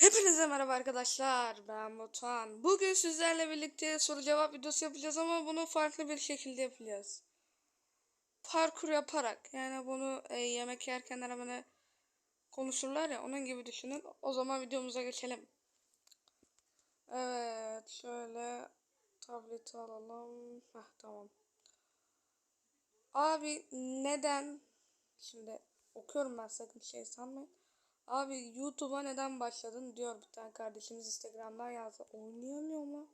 Hepinize merhaba arkadaşlar. Ben Batuhan. Bugün sizlerle birlikte soru cevap videosu yapacağız ama bunu farklı bir şekilde yapacağız. Parkur yaparak. Yani bunu e, yemek yerken arabana konuşurlar ya onun gibi düşünün. O zaman videomuza geçelim. Evet şöyle tableti alalım. Heh, tamam. Abi neden şimdi okuyorum ben sakın şey sanmayın. Abi YouTube'a neden başladın diyor bir tane kardeşimiz Instagram'dan yazdı. Oynayamıyorum lan.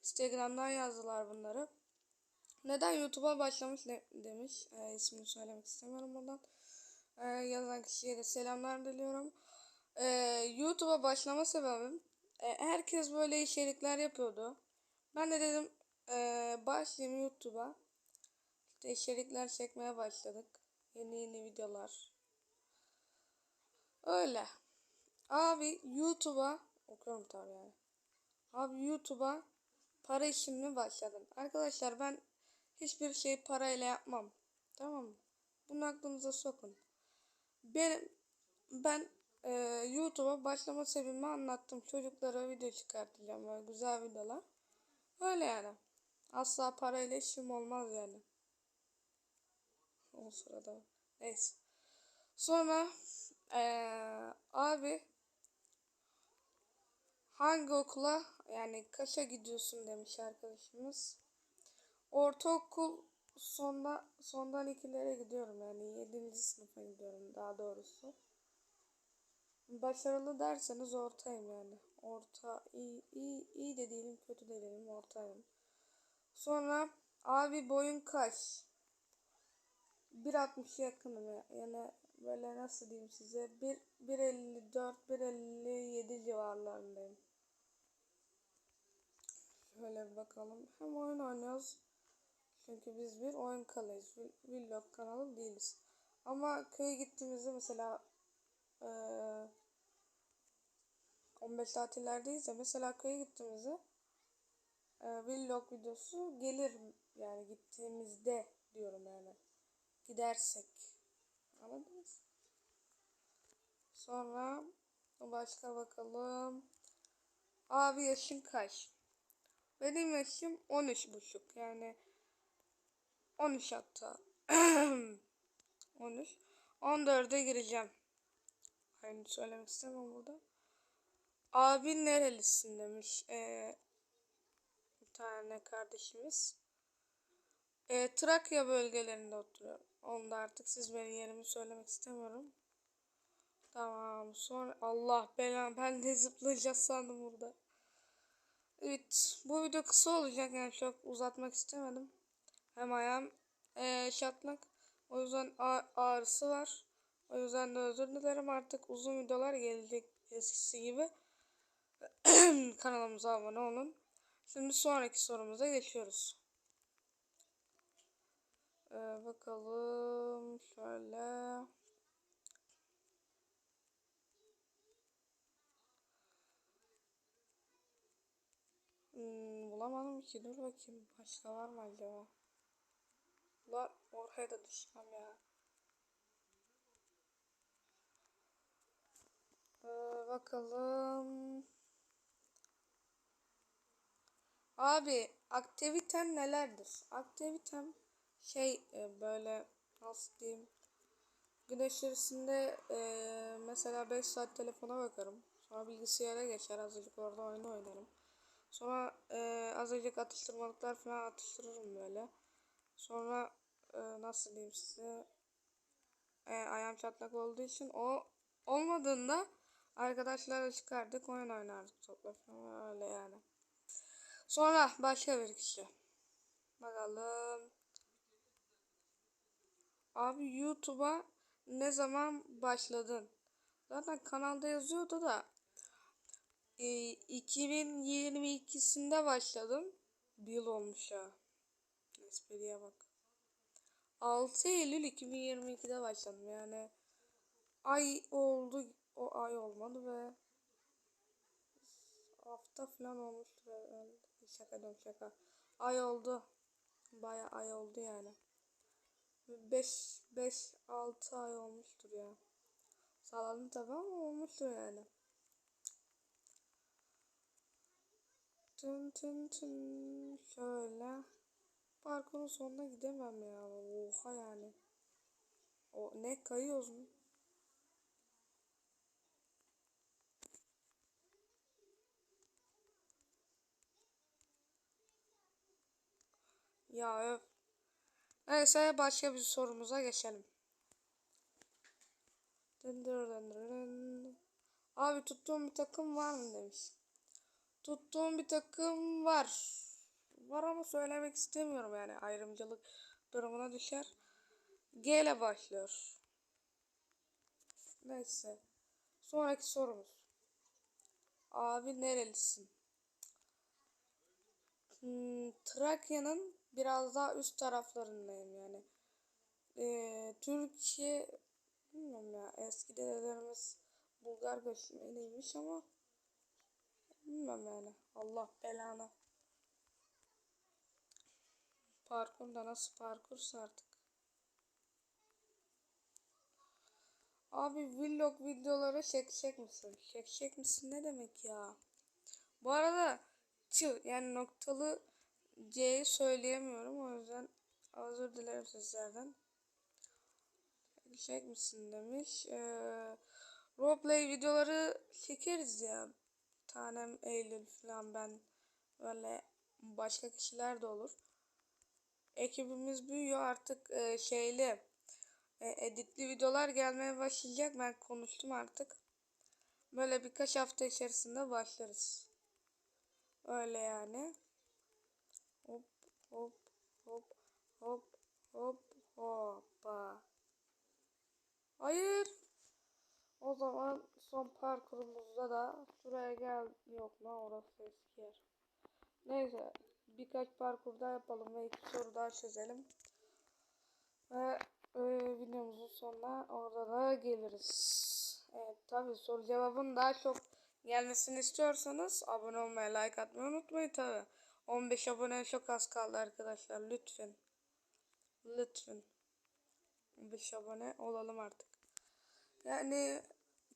Instagram'dan yazdılar bunları. Neden YouTube'a başlamış de, demiş. E, ismini söylemek istemiyorum buradan. E, yazan kişiye de selamlar diliyorum. E, YouTube'a başlama sebebim e, herkes böyle içerikler yapıyordu. Ben de dedim e, başlayayım YouTube'a. İşte içerikler çekmeye başladık. Yeni yeni videolar. Öyle. Abi YouTube'a okuyorum tabii yani. Abi YouTube'a para işini başladım. Arkadaşlar ben hiçbir şey parayla yapmam. Tamam mı? Bunu aklınıza sokun. Benim ben e, YouTube'a başlama sebebimi anlattım. Çocuklara video çıkartacağım böyle güzel videolar. Öyle yani. Asla parayla işim olmaz yani. O sırada. Neyse. Sonra ee, abi hangi okula yani kaça gidiyorsun demiş arkadaşımız. Ortaokul sonda sondan ikilere gidiyorum yani 7. sınıfa gidiyorum daha doğrusu. Başarılı derseniz ortayım yani. Orta iyi iyi iyi de değilim kötü de değilim ortayım. Sonra abi boyun kaç? 1.60 yakınım yani böyle nasıl diyeyim size 1.54 1.57 civarlarındayım. Şöyle bir bakalım. Hem oyun oynuyoruz. Çünkü biz bir oyun kanalıyız. Vlog kanalı değiliz. Ama köye gittiğimizde mesela e, 15 tatillerdeyiz ya mesela köye gittiğimizde e, vlog videosu gelir yani gittiğimizde diyorum yani gidersek Anladınız? Sonra başka bakalım. Abi yaşın kaç? Benim yaşım 13 buçuk yani 13 hatta 13 14'e gireceğim. Aynı söylemek istemem burada. Abi nerelisin demiş ee, bir tane kardeşimiz. E, Trakya bölgelerinde oturuyor. Onda artık siz benim yerimi söylemek istemiyorum. Tamam sonra Allah belanı ben de zıplayacağız sandım burada. Evet bu video kısa olacak yani çok uzatmak istemedim. Hem ayağım ee, şatlak. O yüzden ağrısı var. O yüzden de özür dilerim artık uzun videolar gelecek eskisi gibi. Kanalımıza abone olun. Şimdi sonraki sorumuza geçiyoruz. Ee, bakalım şöyle. Hmm, bulamadım ki. Dur bakayım. Başka var mı acaba? Lan oraya da düşmem ya. Ee, bakalım. Abi aktiviten nelerdir? Aktivitem şey e, böyle nasıl diyeyim gün içerisinde e, mesela 5 saat telefona bakarım. Sonra bilgisayara geçer azıcık orada oyun oynarım. Sonra e, azıcık atıştırmalıklar falan atıştırırım böyle. Sonra e, nasıl diyeyim size e, ayağım çatlak olduğu için o olmadığında arkadaşlarla çıkardık oyun oynardık topla falan öyle yani. Sonra başka bir kişi. Bakalım. Abi YouTube'a ne zaman başladın? Zaten kanalda yazıyordu da e, 2022'sinde başladım. Bir yıl olmuş ya. Espriye bak. 6 Eylül 2022'de başladım yani. Ay oldu. O ay olmadı ve hafta falan olmuştur herhalde. Şaka diyorum şaka. Ay oldu. Baya ay oldu yani. 5 5 6 ay olmuştur ya. Salladım tabi ama olmuştur yani. Tın tın tın. Şöyle. Parkurun sonuna gidemem ya. Oha yani. O ne kayıyoruz mu? Ya öf. Neyse başka bir sorumuza geçelim. Abi tuttuğum bir takım var mı demiş. Tuttuğum bir takım var. Var ama söylemek istemiyorum yani ayrımcılık durumuna düşer. G ile başlıyor. Neyse. Sonraki sorumuz. Abi nerelisin? Hmm, Trakya'nın biraz daha üst taraflarındayım yani. Ee, Türkiye bilmiyorum ya eski dedelerimiz Bulgar göçmeniymiş ama bilmiyorum yani. Allah belanı. Parkur da nasıl parkursa artık. Abi vlog videoları çekecek misin? Çekecek misin ne demek ya? Bu arada çı yani noktalı C'yi söyleyemiyorum o yüzden özür dilerim sizlerden. Çekecek misin demiş. Ee, roleplay videoları çekeriz ya. Tanem Eylül falan ben böyle başka kişiler de olur. Ekibimiz büyüyor artık e, şeyli e, editli videolar gelmeye başlayacak. Ben konuştum artık. Böyle birkaç hafta içerisinde başlarız. Öyle yani. Hop hop hop hop hop hoppa. Hayır. O zaman son parkurumuzda da şuraya gel. Yok lan orası eski yer. Neyse birkaç parkur daha yapalım ve iki soru daha çözelim. Ve e, videomuzun sonuna orada da geliriz. Evet tabi soru cevabın daha çok gelmesini istiyorsanız abone olmayı, like atmayı unutmayın tabi. 15 abone çok az kaldı arkadaşlar lütfen. Lütfen. 15 abone olalım artık. Yani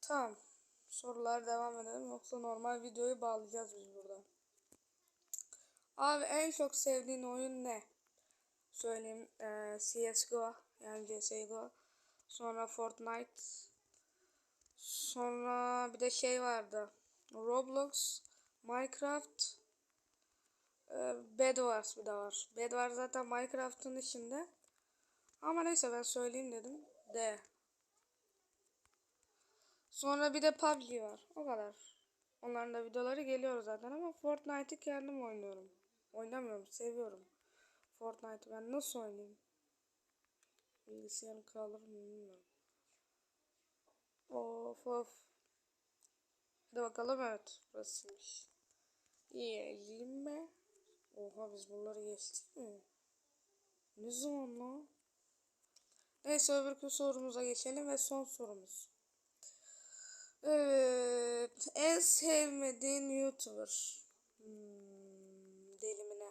tamam. Sorular devam edelim yoksa normal videoyu bağlayacağız biz burada. Abi en çok sevdiğin oyun ne? Söyleyeyim ee, CSGO yani CSGO. Sonra Fortnite. Sonra bir de şey vardı. Roblox, Minecraft, e, Bed Wars bir de var. Bed Wars zaten Minecraft'ın içinde. Ama neyse ben söyleyeyim dedim. D. Sonra bir de PUBG var. O kadar. Onların da videoları geliyor zaten ama Fortnite'ı kendim oynuyorum. Oynamıyorum, seviyorum. Fortnite'ı ben nasıl oynayayım? Bilgisayarım kalır mı bilmiyorum. Of of. Hadi bakalım evet. Burasıymış. Yiyelim mi? Oha biz bunları geçtik mi? Ne zaman lan? Neyse öbürkü sorumuza geçelim ve son sorumuz. Evet. En sevmediğin YouTuber. Hmm, delimine.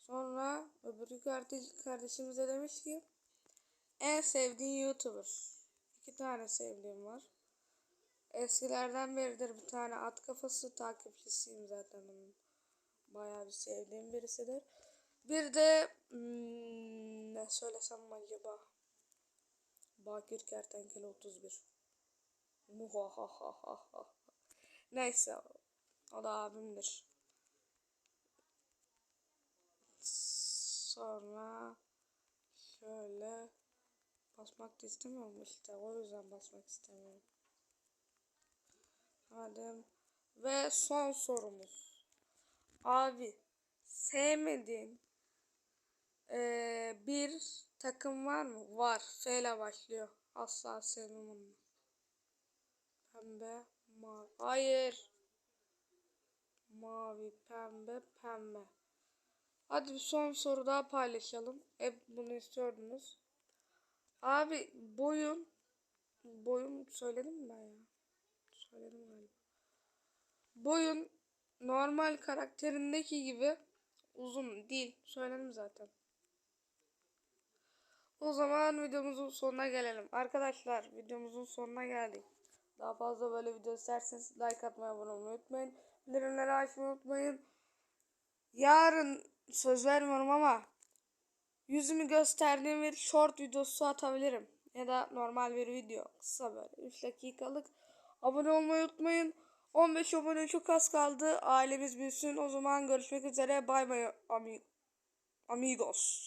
Sonra öbürü kardeş, kardeşimiz de demiş ki en sevdiğin YouTuber. İki tane sevdiğim var. Eskilerden beridir bir tane at kafası takipçisiyim zaten onun. Bayağı bir sevdiğim birisidir. Bir de hmm, ne söylesem acaba? Bakir Kertenkele 31. Muhahahaha. Neyse. O da abimdir. Sonra şöyle basmak da istemiyorum işte. O yüzden basmak istemiyorum. Hadi. Ve son sorumuz. Abi sevmediğin ee, bir takım var mı? Var. F ile başlıyor. Asla sevmem onu. Pembe, mavi. Hayır. Mavi, pembe, pembe. Hadi bir son soru daha paylaşalım. Hep bunu istiyordunuz. Abi boyun boyun söyledim mi ben ya? Söyledim galiba. Boyun normal karakterindeki gibi uzun değil. Söyledim zaten. O zaman videomuzun sonuna gelelim. Arkadaşlar videomuzun sonuna geldik. Daha fazla böyle video isterseniz like atmayı unutmayın. bildirimleri açmayı unutmayın. Yarın söz vermiyorum ama yüzümü gösterdiğim bir short videosu atabilirim. Ya da normal bir video. Kısa böyle 3 dakikalık. Abone olmayı unutmayın. 15 abone çok az kaldı. Ailemiz büyüsün. O zaman görüşmek üzere. Bay bay ami- amigos.